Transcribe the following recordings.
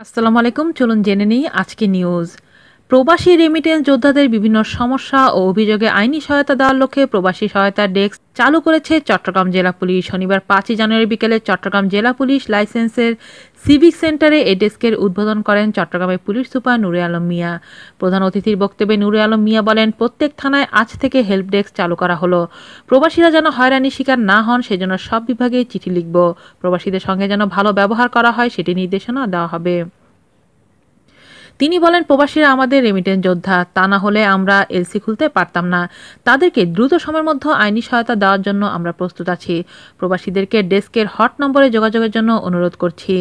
আসসালামু আলাইকুম চলুন জেনে নিই আজকে নিউজ প্রবাসী রেমিটেন্স যোদ্ধাদের বিভিন্ন সমস্যা ও অভিযোগে আইনি সহায়তা দেওয়ার লক্ষ্যে প্রবাসী সহায়তা ডেস্ক চালু করেছে চট্টগ্রাম জেলা পুলিশ। শনিবার পাঁচই জানুয়ারি বিকেলে চট্টগ্রাম জেলা পুলিশ লাইসেন্সের সিভিক সেন্টারে এই ডেস্কের উদ্বোধন করেন চট্টগ্রামের পুলিশ সুপার নুরে আলম মিয়া। প্রধান অতিথির বক্তব্যে নুরে আলম মিয়া বলেন, প্রত্যেক থানায় আজ থেকে হেল্প ডেস্ক চালু করা হলো। প্রবাসীরা যেন হয়রানির শিকার না হন, সেজন্য সব বিভাগে চিঠি লিখব। প্রবাসীদের সঙ্গে যেন ভালো ব্যবহার করা হয়, সেটি নির্দেশনা দেওয়া হবে। তিনি বলেন, প্রবাসীরা আমাদের রেমিটেন্স যোদ্ধা, তা না হলে আমরা এলসি খুলতে পারতাম না। তাদেরকে দ্রুত সময়ের মধ্যে আইনি সহায়তা দেওয়ার জন্য আমরা প্রস্তুত আছি। প্রবাসীদেরকে ডেস্কের হট নম্বরে যোগাযোগের জন্য অনুরোধ করছি।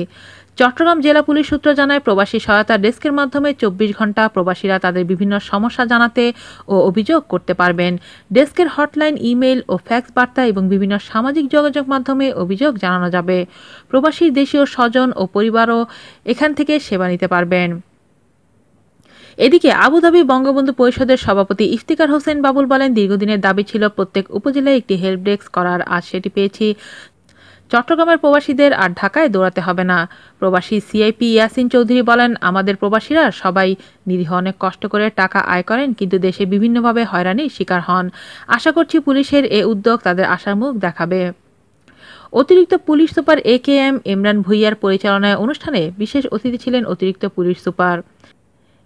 চট্টগ্রাম জেলা পুলিশ সূত্র জানায়, প্রবাসী সহায়তা ডেস্কের মাধ্যমে চব্বিশ ঘণ্টা প্রবাসীরা তাদের বিভিন্ন সমস্যা জানাতে ও অভিযোগ করতে পারবেন। ডেস্কের হটলাইন ইমেল ও ফ্যাক্স বার্তা এবং বিভিন্ন সামাজিক যোগাযোগ মাধ্যমে অভিযোগ জানানো যাবে। প্রবাসী দেশীয় স্বজন ও পরিবারও এখান থেকে সেবা নিতে পারবেন। এদিকে আবুধাবি বঙ্গবন্ধু পরিষদের সভাপতি ইফতিকার হোসেন বাবুল বলেন, দীর্ঘদিনের দাবি ছিল প্রত্যেক উপজেলায় একটি হেল্প ডেস্ক করার, আজ সেটি পেয়েছি। চট্টগ্রামের প্রবাসীদের আর ঢাকায় দৌড়াতে হবে না। প্রবাসী সিআইপি ইয়াসিন চৌধুরী বলেন, আমাদের প্রবাসীরা সবাই নিরীহ, অনেক কষ্ট করে টাকা আয় করেন, কিন্তু দেশে বিভিন্নভাবে হয়রানির শিকার হন। আশা করছি পুলিশের এ উদ্যোগ তাদের আশার মুখ দেখাবে। অতিরিক্ত police super A K M Imran ভুইয়ার পরিচালনায় অনুষ্ঠানে বিশেষ অতিথি ছিলেন অতিরিক্ত পুলিশ সুপার।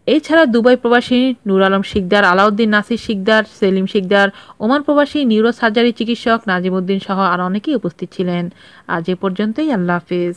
এছাড়া দুবাই প্রবাসী নুর আলম শিকদার, আলাউদ্দিন নাসির শিকদার, সেলিম শিকদার, ওমান প্রবাসী নিউরো সার্জারি চিকিৎসক নাজিমুদ্দিন সহ আর অনেকেই উপস্থিত ছিলেন। আজ এ পর্যন্তই, আল্লাহ হাফিজ।